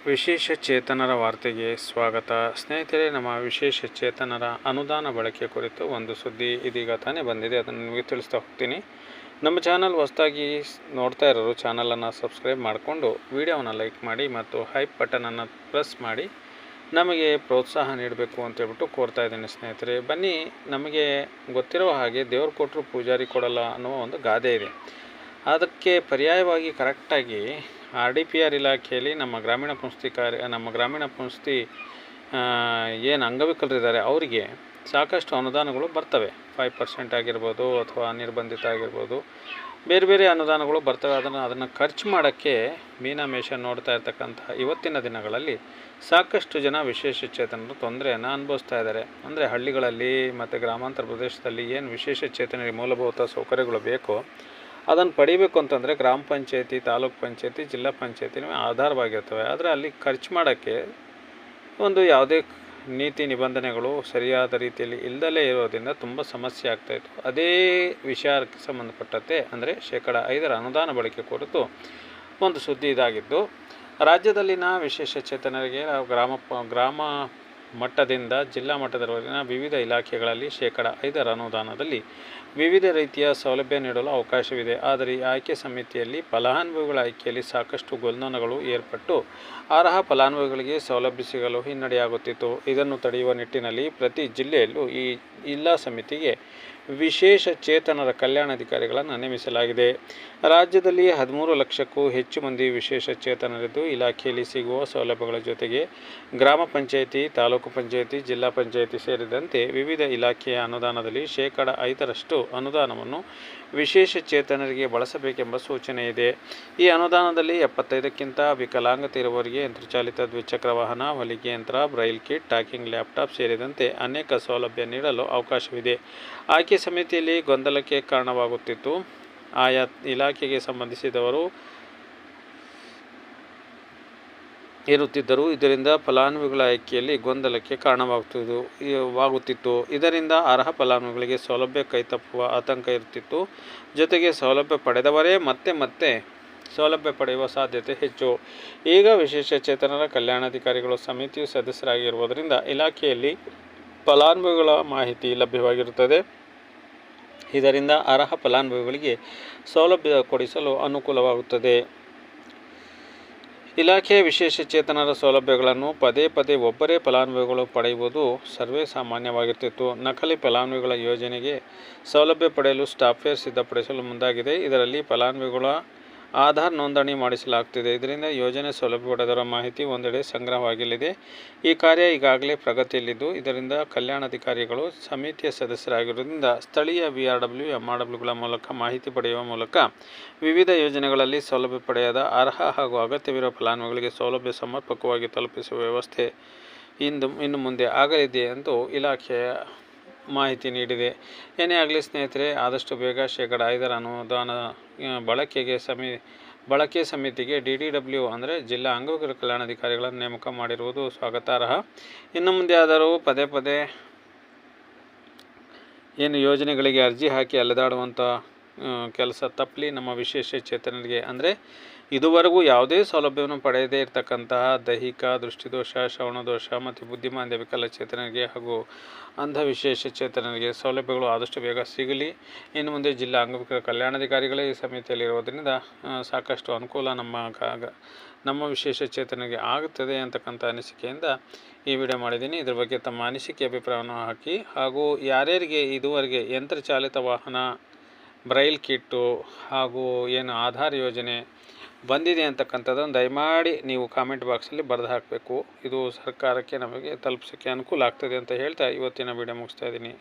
ವಿಶೇಷ ಚೇತನರ ವಾರ್ತೆಗೆ ಸ್ವಾಗತ. ಸ್ನೇಹಿತರೆ, ನಮ್ಮ ವಿಶೇಷ ಚೇತನರ ಅನುದಾನ ಬಳಕೆ ಕುರಿತು ಒಂದು ಸುದ್ದಿ ಇದೀಗ ತಾನೇ ಬಂದಿದೆ. ಅದನ್ನು ನಿಮಗೆ ತಿಳಿಸ್ತಾ ಹೋಗ್ತೀನಿ. ನಮ್ಮ ಚಾನಲ್ ಹೊಸದಾಗಿ ನೋಡ್ತಾ ಇರೋರು ಚಾನಲನ್ನು ಸಬ್ಸ್ಕ್ರೈಬ್ ಮಾಡಿಕೊಂಡು ವಿಡಿಯೋವನ್ನು ಲೈಕ್ ಮಾಡಿ ಮತ್ತು ಹೈಪ್ ಬಟನನ್ನು ಪ್ರೆಸ್ ಮಾಡಿ. ನಮಗೆ ಪ್ರೋತ್ಸಾಹ ನೀಡಬೇಕು ಅಂತ ಹೇಳ್ಬಿಟ್ಟು ಕೋರ್ತಾ ಇದ್ದೀನಿ ಸ್ನೇಹಿತರೆ. ಬನ್ನಿ, ನಮಗೆ ಗೊತ್ತಿರೋ ಹಾಗೆ ದೇವ್ರು ಕೊಟ್ಟರು ಪೂಜಾರಿ ಕೊಡಲ್ಲ ಅನ್ನೋ ಒಂದು ಗಾದೆ ಇದೆ. ಅದಕ್ಕೆ ಪರ್ಯಾಯವಾಗಿ ಕರೆಕ್ಟಾಗಿ ಆರ್ ಡಿ ಪಿ ಆರ್ ಇಲಾಖೆಯಲ್ಲಿ ನಮ್ಮ ಗ್ರಾಮೀಣ ಪಂಚಾಯತಿ ಕಾರ್ಯ, ನಮ್ಮ ಗ್ರಾಮೀಣ ಪಂಚಾಯತಿ ಏನು ಅಂಗವಿಕಲರಿದ್ದಾರೆ, ಅವರಿಗೆ ಸಾಕಷ್ಟು ಅನುದಾನಗಳು ಬರ್ತವೆ. ಫೈವ್ ಪರ್ಸೆಂಟ್ ಆಗಿರ್ಬೋದು ಅಥವಾ ನಿರ್ಬಂಧಿತ ಆಗಿರ್ಬೋದು. ಬೇರೆ ಬೇರೆ ಅನುದಾನಗಳು ಬರ್ತವೆ. ಅದನ್ನು ಅದನ್ನು ಖರ್ಚು ಮಾಡೋಕ್ಕೆ ಮೀನಾಮೇಷ ನೋಡ್ತಾ ಇರ್ತಕ್ಕಂಥ ಇವತ್ತಿನ ದಿನಗಳಲ್ಲಿ ಸಾಕಷ್ಟು ಜನ ವಿಶೇಷ ಚೇತನರು ತೊಂದರೆಯನ್ನು ಅನುಭವಿಸ್ತಾ ಇದ್ದಾರೆ. ಅಂದರೆ ಹಳ್ಳಿಗಳಲ್ಲಿ ಮತ್ತು ಗ್ರಾಮಾಂತರ ಪ್ರದೇಶದಲ್ಲಿ ಏನು ವಿಶೇಷ ಚೇತನರಿಗೆ ಮೂಲಭೂತ ಸೌಕರ್ಯಗಳು ಬೇಕೋ, ಅದನ್ನು ಪಡಿಬೇಕು ಅಂತಂದರೆ ಗ್ರಾಮ ಪಂಚಾಯತಿ, ತಾಲೂಕ್ ಪಂಚಾಯತಿ, ಜಿಲ್ಲಾ ಪಂಚಾಯತಿ ಆಧಾರವಾಗಿರ್ತವೆ. ಆದರೆ ಅಲ್ಲಿ ಖರ್ಚು ಮಾಡೋಕ್ಕೆ ಒಂದು ಯಾವುದೇ ನೀತಿ ನಿಬಂಧನೆಗಳು ಸರಿಯಾದ ರೀತಿಯಲ್ಲಿ ಇಲ್ಲದಲೇ ಇರೋದ್ರಿಂದ ತುಂಬ ಸಮಸ್ಯೆ ಆಗ್ತಾಯಿತ್ತು ಅದೇ ವಿಷಯಕ್ಕೆ ಸಂಬಂಧಪಟ್ಟಂತೆ ಅಂದರೆ ಶೇಕಡ ಐದರ ಅನುದಾನ ಬಳಕೆ ಕುರಿತು ಒಂದು ಸುದ್ದಿ ಇದಾಗಿದ್ದು, ರಾಜ್ಯದಲ್ಲಿನ ವಿಶೇಷ ಚೇತನರಿಗೆ ಗ್ರಾಮ ಗ್ರಾಮ ಮಟ್ಟದಿಂದ ಜಿಲ್ಲಾ ಮಟ್ಟದವರೆಗಿನ ವಿವಿಧ ಇಲಾಖೆಗಳಲ್ಲಿ ಶೇಕಡ ಐದರ ಅನುದಾನದಲ್ಲಿ ವಿವಿಧ ರೀತಿಯ ಸೌಲಭ್ಯ ನೀಡಲು ಅವಕಾಶವಿದೆ. ಆದರೆ ಈ ಆಯ್ಕೆ ಸಮಿತಿಯಲ್ಲಿ ಫಲಾನುಭವಿಗಳ ಆಯ್ಕೆಯಲ್ಲಿ ಸಾಕಷ್ಟು ಗೊಂದಲಗಳು ಏರ್ಪಟ್ಟು ಅರ್ಹ ಫಲಾನುಭವಿಗಳಿಗೆ ಸೌಲಭ್ಯ ಸಿಗಲು ಹಿನ್ನಡೆಯಾಗುತ್ತಿತ್ತು. ಇದನ್ನು ತಡೆಯುವ ನಿಟ್ಟಿನಲ್ಲಿ ಪ್ರತಿ ಜಿಲ್ಲೆಯಲ್ಲೂ ಈ ಜಿಲ್ಲಾ ಸಮಿತಿಗೆ ವಿಶೇಷ ಚೇತನರ ಕಲ್ಯಾಣಾಧಿಕಾರಿಗಳನ್ನು ನೇಮಿಸಲಾಗಿದೆ. ರಾಜ್ಯದಲ್ಲಿ ಹದಿಮೂರು ಲಕ್ಷಕ್ಕೂ ಹೆಚ್ಚು ಮಂದಿ ವಿಶೇಷ ಚೇತನರಿದ್ದು, ಇಲಾಖೆಯಲ್ಲಿ ಸಿಗುವ ಸೌಲಭ್ಯಗಳ ಜೊತೆಗೆ ಗ್ರಾಮ ಪಂಚಾಯಿತಿ, ತಾಲೂಕು ಪಂಚಾಯಿತಿ, ಜಿಲ್ಲಾ ಪಂಚಾಯಿತಿ ಸೇರಿದಂತೆ ವಿವಿಧ ಇಲಾಖೆಯ ಅನುದಾನದಲ್ಲಿ ಶೇಕಡ ಐದರಷ್ಟು ಅನುದಾನವನ್ನು ವಿಶೇಷ ಚೇತನರಿಗೆ ಬಳಸಬೇಕೆಂಬ ಸೂಚನೆ ಇದೆ. ಈ ಅನುದಾನದಲ್ಲಿ ಎಪ್ಪತ್ತೈದಕ್ಕಿಂತ ವಿಕಲಾಂಗತೆ ಇರುವವರಿಗೆ ಯಂತ್ರಚಾಲಿತ ದ್ವಿಚಕ್ರ ವಾಹನ, ಹೊಲಿಗೆ ಯಂತ್ರ ಬ್ರೈಲ್ ಕಿಟ್ ಟಾಕಿಂಗ್ ಲ್ಯಾಪ್ಟಾಪ್ ಸೇರಿದಂತೆ ಅನೇಕ ಸೌಲಭ್ಯ ನೀಡಲು ಅವಕಾಶವಿದೆ. ಆಯ್ಕೆ ಸಮಿತಿಯಲ್ಲಿ ಗೊಂದಲಕ್ಕೆ ಕಾರಣವಾಗುತ್ತಿತ್ತು. ಆಯಾ ಇಲಾಖೆಗೆ ಸಂಬಂಧಿಸಿದವರು ಇರುತ್ತಿದ್ದರು ಇದರಿಂದ ಫಲಾನುಭವಿಗಳ ಆಯ್ಕೆಯಲ್ಲಿ ಗೊಂದಲಕ್ಕೆ ಕಾರಣವಾಗುತ್ತಿದ್ದು ವಾಗುತ್ತಿತ್ತು. ಇದರಿಂದ ಅರ್ಹ ಫಲಾನುಭವಿಗಳಿಗೆ ಸೌಲಭ್ಯ ಕೈತಪ್ಪುವ ಆತಂಕ ಇರುತ್ತಿತ್ತು. ಜೊತೆಗೆ ಸೌಲಭ್ಯ ಪಡೆದವರೇ ಮತ್ತೆ ಮತ್ತೆ ಸೌಲಭ್ಯ ಪಡೆಯುವ ಸಾಧ್ಯತೆ ಹೆಚ್ಚು. ಈಗ ವಿಶೇಷ ಚೇತನರ ಕಲ್ಯಾಣಾಧಿಕಾರಿಗಳು ಸಮಿತಿಯು ಸದಸ್ಯರಾಗಿರುವುದರಿಂದ ಇಲಾಖೆಯಲ್ಲಿ ಫಲಾನುಭವಿಗಳ ಮಾಹಿತಿ ಲಭ್ಯವಾಗಿರುತ್ತದೆ. ಇದರಿಂದ ಅರ್ಹ ಫಲಾನುಭವಿಗಳಿಗೆ ಸೌಲಭ್ಯ ಕೊಡಿಸಲು ಅನುಕೂಲವಾಗುತ್ತದೆ. ಇಲಾಖೆಯ ವಿಶೇಷ ಚೇತನರ ಸೌಲಭ್ಯಗಳನ್ನು ಪದೇ ಪದೇ ಒಬ್ಬರೇ ಫಲಾನುಭವಿಗಳು ಪಡೆಯುವುದು ಸರ್ವೇ ಸಾಮಾನ್ಯವಾಗಿರ್ತಿತ್ತು. ನಕಲಿ ಫಲಾನುಭವಿಗಳ ಯೋಜನೆಗೆ ಸೌಲಭ್ಯ ಪಡೆಯಲು ಸಾಫ್ಟ್ವೇರ್ ಸಿದ್ಧಪಡಿಸಲು ಮುಂದಾಗಿದೆ. ಇದರಲ್ಲಿ ಫಲಾನುಭವಿಗಳ ಆಧಾರ್ ನೋಂದಣಿ ಮಾಡಿಸಲಾಗ್ತಿದೆ. ಇದರಿಂದ ಯೋಜನೆ ಸೌಲಭ್ಯ ಪಡೆದವರ ಮಾಹಿತಿ ಒಂದೆಡೆ ಸಂಗ್ರಹವಾಗಲಿದೆ ಈ ಕಾರ್ಯ ಈಗಾಗಲೇ ಪ್ರಗತಿಯಲ್ಲಿದ್ದು, ಇದರಿಂದ ಕಲ್ಯಾಣಾಧಿಕಾರಿಗಳು ಸಮಿತಿಯ ಸದಸ್ಯರಾಗಿರುವುದರಿಂದ ಸ್ಥಳೀಯ V R W, M R ಡಬ್ಲ್ಯೂಗಳ ಮೂಲಕ ಮಾಹಿತಿ ಪಡೆಯುವ ಮೂಲಕ ವಿವಿಧ ಯೋಜನೆಗಳಲ್ಲಿ ಸೌಲಭ್ಯ ಪಡೆಯದ ಅರ್ಹ ಹಾಗೂ ಅಗತ್ಯವಿರುವ ಫಲಾನುಭವಿಗಳಿಗೆ ಸೌಲಭ್ಯ ಸಮರ್ಪಕವಾಗಿ ತಲುಪಿಸುವ ವ್ಯವಸ್ಥೆ ಇಂದು, ಇನ್ನು ಮುಂದೆ ಆಗಲಿದೆ ಎಂದು ಇಲಾಖೆಯ ಮಾಹಿತಿ ನೀಡಿದೆ. ಏನೇ ಆಗಲಿ ಸ್ನೇಹಿತರೆ, ಆದಷ್ಟು ಬೇಗ ಶೇಕಡ ಐದರ ಅನುದಾನ ಬಳಕೆಗೆ ಸಮಿ, ಬಳಕೆ ಸಮಿತಿಗೆ ಡಿ ಡಿ ಡಬ್ಲ್ಯೂ ಅಂದರೆ ಜಿಲ್ಲಾ ಅಂಗವಿಕಲ ಕಲ್ಯಾಣಾಧಿಕಾರಿಗಳನ್ನು ನೇಮಕ ಮಾಡಿರುವುದು ಸ್ವಾಗತಾರ್ಹ. ಇನ್ನು ಮುಂದೆ ಆದರೂ ಪದೇ ಪದೇ ಏನು ಯೋಜನೆಗಳಿಗೆ ಅರ್ಜಿ ಹಾಕಿ ಅಲೆದಾಡುವಂಥ ಕೆಲಸ ತಪ್ಪಲಿ ನಮ್ಮ ವಿಶೇಷ ಚೇತನರಿಗೆ. ಅಂದರೆ ಇದುವರೆಗೂ ಯಾವುದೇ ಸೌಲಭ್ಯವನ್ನು ಪಡೆಯದೇ ಇರತಕ್ಕಂತಹ ದೈಹಿಕ, ದೃಷ್ಟಿದೋಷ, ಶ್ರವಣದೋಷ ಮತ್ತು ಬುದ್ಧಿಮಾಂದ್ಯ ವಿಕಲಚೇತನರಿಗೆ ಹಾಗೂ ಅಂಧ ವಿಶೇಷ ಚೇತನರಿಗೆ ಸೌಲಭ್ಯಗಳು ಆದಷ್ಟು ಬೇಗ ಸಿಗಲಿ. ಇನ್ನು ಮುಂದೆ ಜಿಲ್ಲಾ ಅಂಗವಿಕಲ ಕಲ್ಯಾಣಾಧಿಕಾರಿಗಳೇ ಈ ಸಮಿತಿಯಲ್ಲಿರೋದರಿಂದ ಸಾಕಷ್ಟು ಅನುಕೂಲ ನಮ್ಮ ನಮ್ಮ ವಿಶೇಷ ಚೇತನರಿಗೆ ಆಗುತ್ತದೆ ಅಂತಕ್ಕಂಥ ಅನಿಸಿಕೆಯಿಂದ ಈ ವಿಡಿಯೋ ಮಾಡಿದ್ದೀನಿ. ಇದ್ರ ಬಗ್ಗೆ ತಮ್ಮ ಅನಿಸಿಕೆ, ಅಭಿಪ್ರಾಯವನ್ನು ಹಾಕಿ ಹಾಗೂ ಯಾರ್ಯಾರಿಗೆ ಇದುವರೆಗೆ ಯಂತ್ರಚಾಲಿತ ವಾಹನ ಬ್ರೈಲ್ ಕಿಟ್ಟು ಹಾಗೂ ಏನು ಆಧಾರ್ ಯೋಜನೆ ಬಂದಿದೆ ಅಂತಕ್ಕಂಥದ್ದನ್ನು ದಯಮಾಡಿ ನೀವು ಕಾಮೆಂಟ್ ಬಾಕ್ಸಲ್ಲಿ ಬರೆದು ಹಾಕಬೇಕು. ಇದು ಸರ್ಕಾರಕ್ಕೆ ನಮಗೆ ತಲುಪಿಸೋಕ್ಕೆ ಅನುಕೂಲ ಆಗ್ತದೆ ಅಂತ ಹೇಳ್ತಾ ಇವತ್ತಿನ ವಿಡಿಯೋ ಮುಗಿಸ್ತಾ ಇದ್ದೀನಿ.